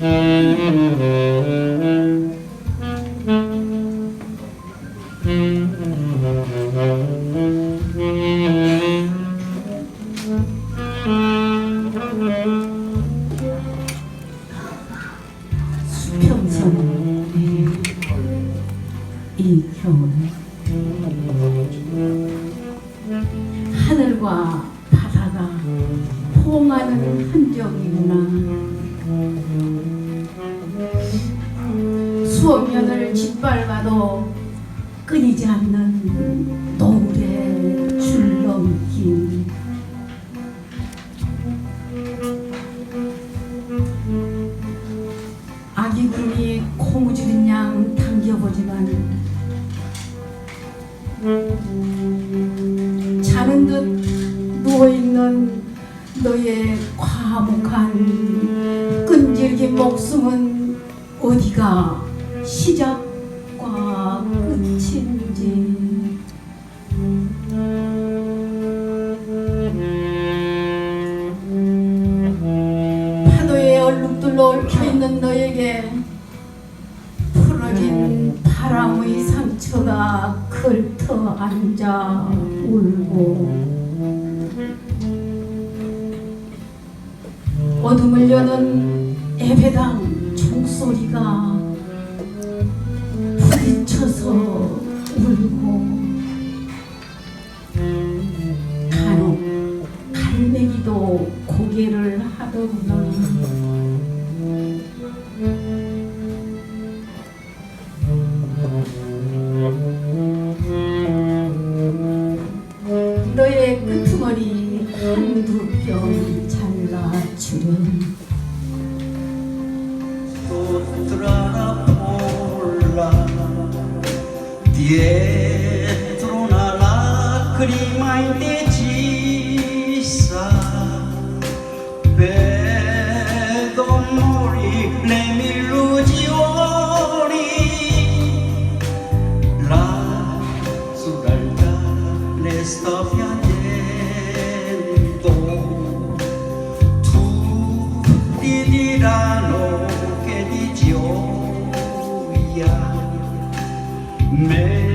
수 수업 면을 짓밟아도 끊이지 않는 노을의 줄넘기. 아기 구름이 고무줄인 양 당겨보지만 자는 듯 누워있는 너의 과묵한 끈질긴 목숨은 어디가 시작과 끝인지 파도에 얼룩들러 얽혀있는 너에게 풀어진 바람의 상처가 걸터 앉아 울고. 어둠을 여는 예배당 종소리가 ディエトロならクリマイティ me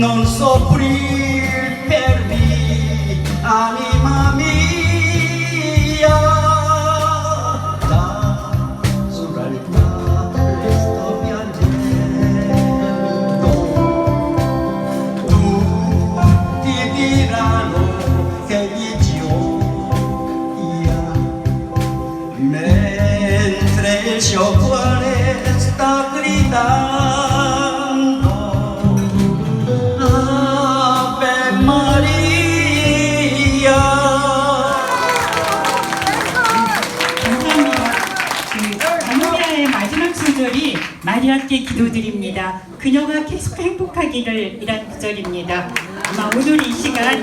non so pulire 마리아께 기도드립니다. 그녀가 계속 행복하기를 이란 구절입니다. 아마 오늘 이 시간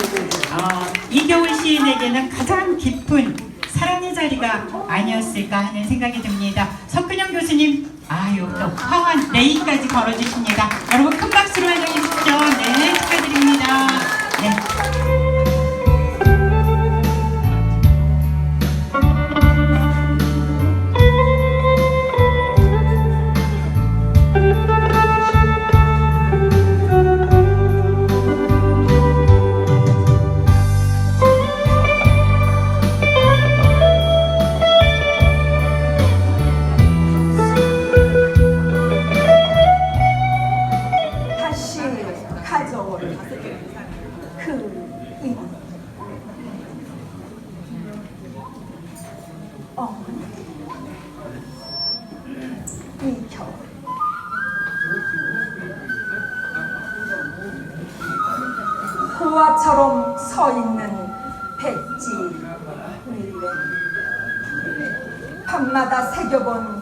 어, 이겨울 시인에게는 가장 깊은 사랑의 자리가 아니었을까 하는 생각이 듭니다. 석근영 교수님, 아유 또 화환 레이까지 걸어주십니다. 가져올 그 이름 어 이겨 호화처럼 서 있는 백지. 밀레 밤마다 새겨본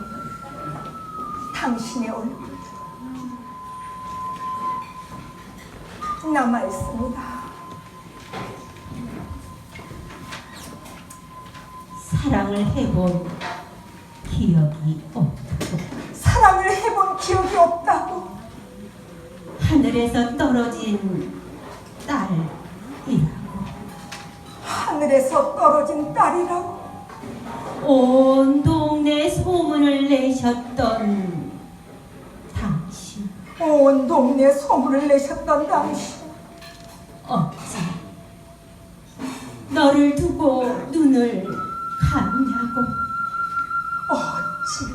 남아 있습니다. 사랑을 해본 기억이 없다고 사랑을 해본 기억이 없다고. 하늘에서 떨어진 딸이라고. 하늘에서 떨어진 딸이라고? 온 동네 소문을 내셨던 당신. 온 동네 소문을 내셨던 당신 어찌 너를 두고 눈을 감냐고. 어찌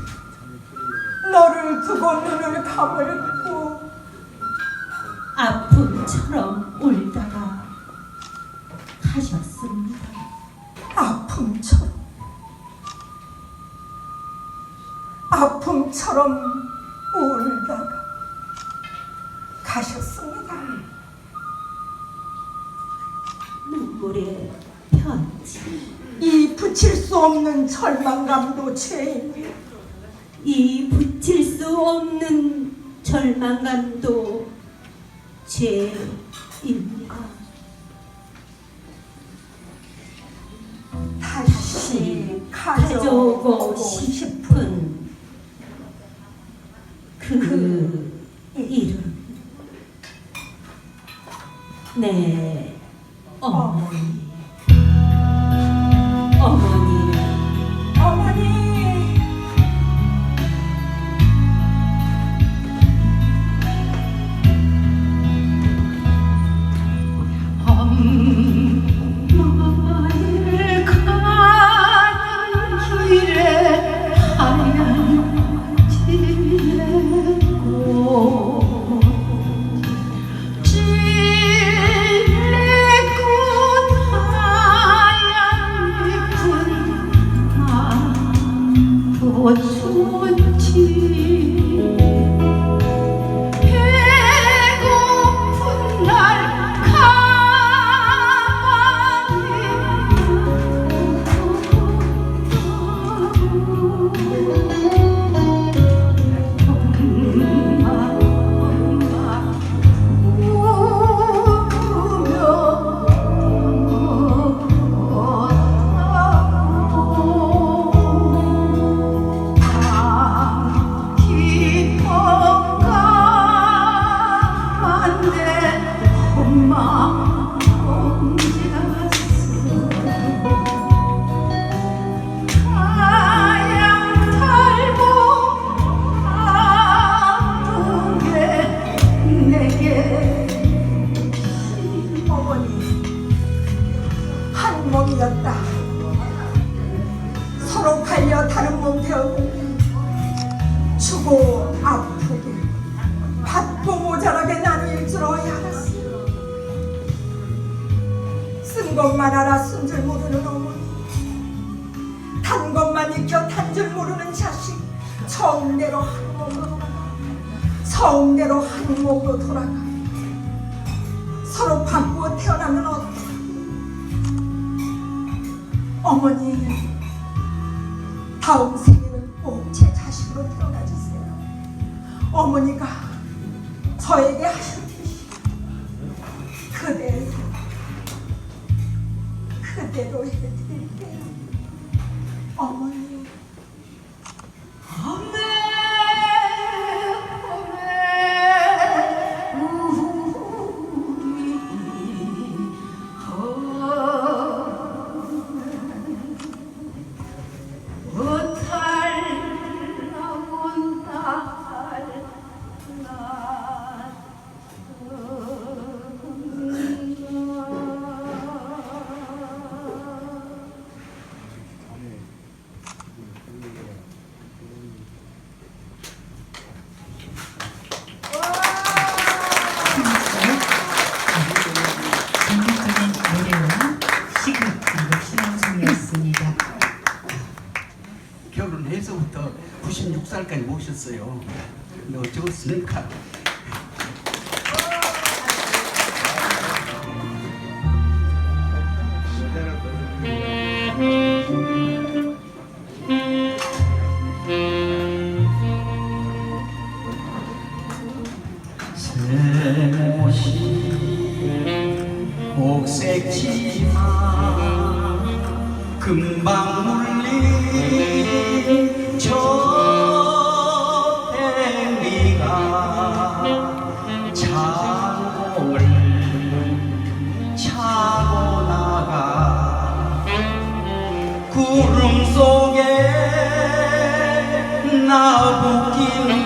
너를 두고 눈을 감을 눈물의 편지 이 붙일 수 없는 절망감도 죄입니다. 이 붙일 수 없는 절망감도 죄입니다. 다시 가져오고 싶은 싶은 그 이름 내 어머 갈려 다른 몸 되었고 주고 아프게 받고 모자라게 나누일 줄 어야 알았어. 쓴 것만 알아 쓴줄 모르는 어머니. 단 것만 익혀 단줄 모르는 자식. 처음대로 한 몸으로 처음대로 한 몸으로 돌아가. 서로 바꾸어 태어나면 어때? 어머니 다음 생에는 꼭 제 자식으로 태어나 주세요. 어머니가 저에게 하셨듯이 그대로 그대로 해드릴게요. 어머니. 모셨어요. 근데 어쩌겠습니까?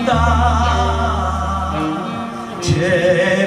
나부낀다. 제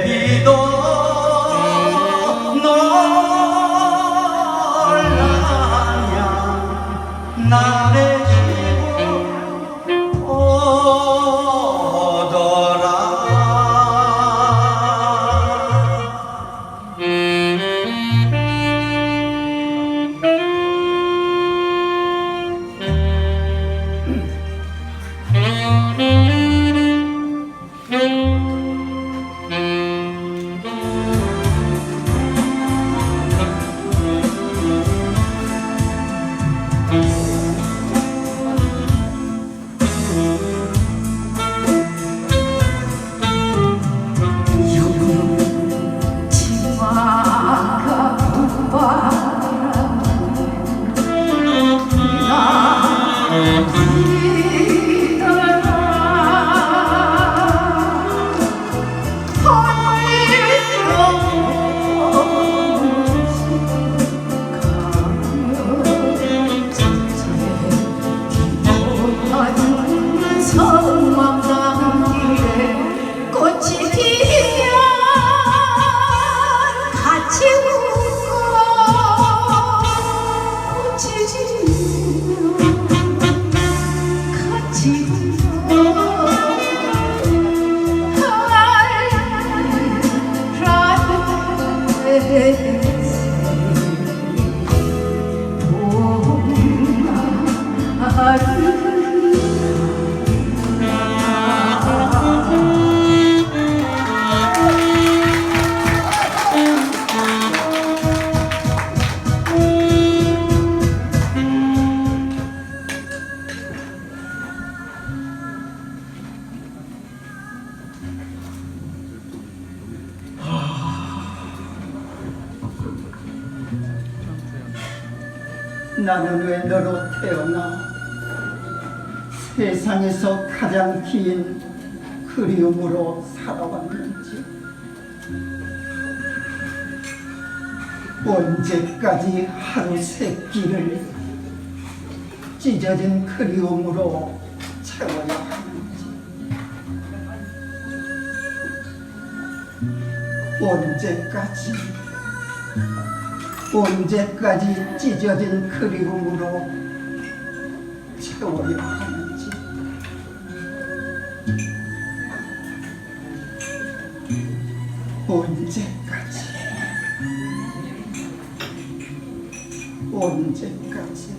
나는 왜 너로 태어나? 세상에서 가장 긴 그리움으로 살아왔는지. 언제까지 하루 세 끼를 찢어진 그리움으로 채워야 하는지. 언제까지 언제까지 찢어진 그리움으로 채워야 하는지. 언제까지? 언제까지